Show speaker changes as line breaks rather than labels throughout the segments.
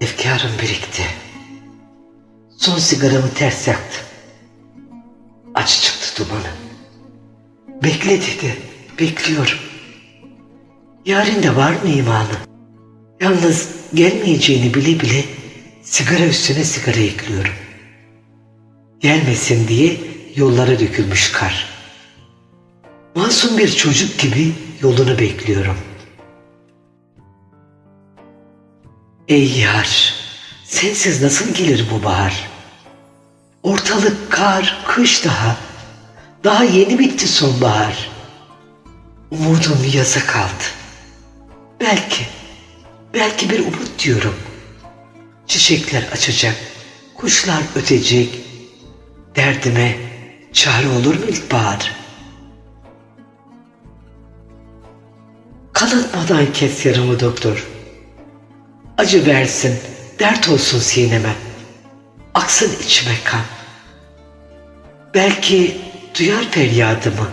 Efkarım birikti. Son sigaramı ters yaktım. Acı çıktı dumanı. Bekle dedi. Bekliyorum. Yarın da var mı imanı? Yalnız gelmeyeceğini bile bile sigara üstüne sigara ekliyorum. Gelmesin diye yollara dökülmüş kar. Masum bir çocuk gibi yolunu bekliyorum. Ey yar, sensiz nasıl gelir bu bahar? Ortalık kar, kış daha. Daha yeni bitti sonbahar. Umudum yaza kaldı. Belki, belki bir umut diyorum. Çiçekler açacak, kuşlar ötecek. Derdime çare olur mu ilkbahar? Kanatmadan kes yaramı doktor. Acı versin, dert olsun sineme. Aksın içime kan. Belki duyar feryadımı.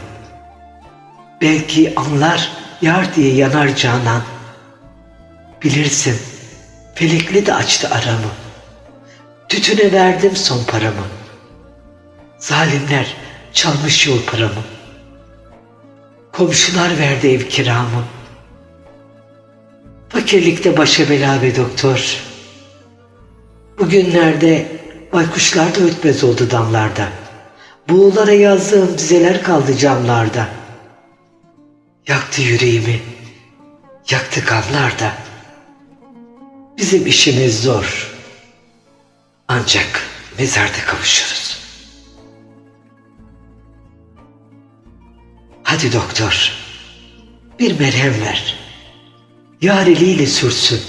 Belki anlar yar diye yanar canan. Bilirsin, felekli de açtı aramı. Tütüne verdim son paramı. Zalimler çalmış yol paramı. Komşular verdi ev kiramı. Fakirlikte başa bela be doktor. Bugünlerde baykuşlar da ötmez oldu damlarda. Buğulara yazdığım dizeler kaldı camlarda. Yaktı yüreğimi, yaktı gamlarda. Bizim işimiz zor. Ancak mezarda kavuşuruz. Hadi doktor, bir merhem ver. Yar eliyle sürsün.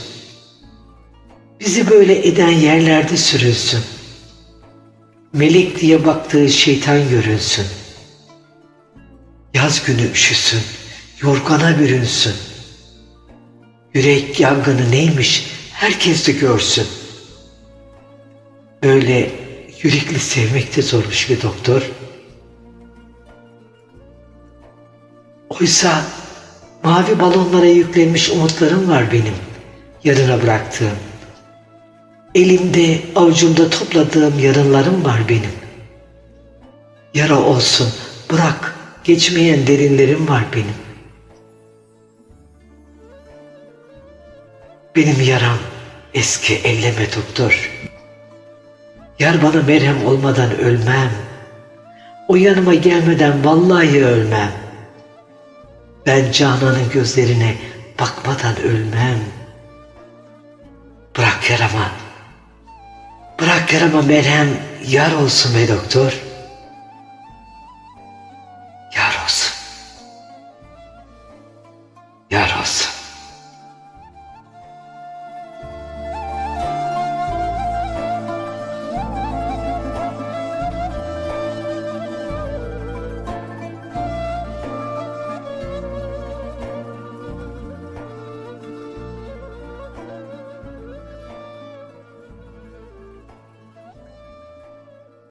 Bizi böyle eden yerlerde sürünsün. Melek diye baktığı şeytan görünsün. Yaz günü üşüsün, yorgana bürünsün. Yürek yangını neymiş herkes de görsün. Öyle yürekli sevmek de zormuş bir doktor. Oysa mavi balonlara yüklenmiş umutlarım var benim yarına bıraktığım. Elimde avucumda topladığım yarınlarım var benim. Yara olsun bırak geçmeyen derinlerim var benim. Benim yaram eski elleme doktor. Yar bana merhem olmadan ölmem. O yanıma gelmeden vallahi ölmem. Ben Canan'ın gözlerine bakmadan ölmem. Bırak yarama. Bırak yarama merhem yar olsun be doktor.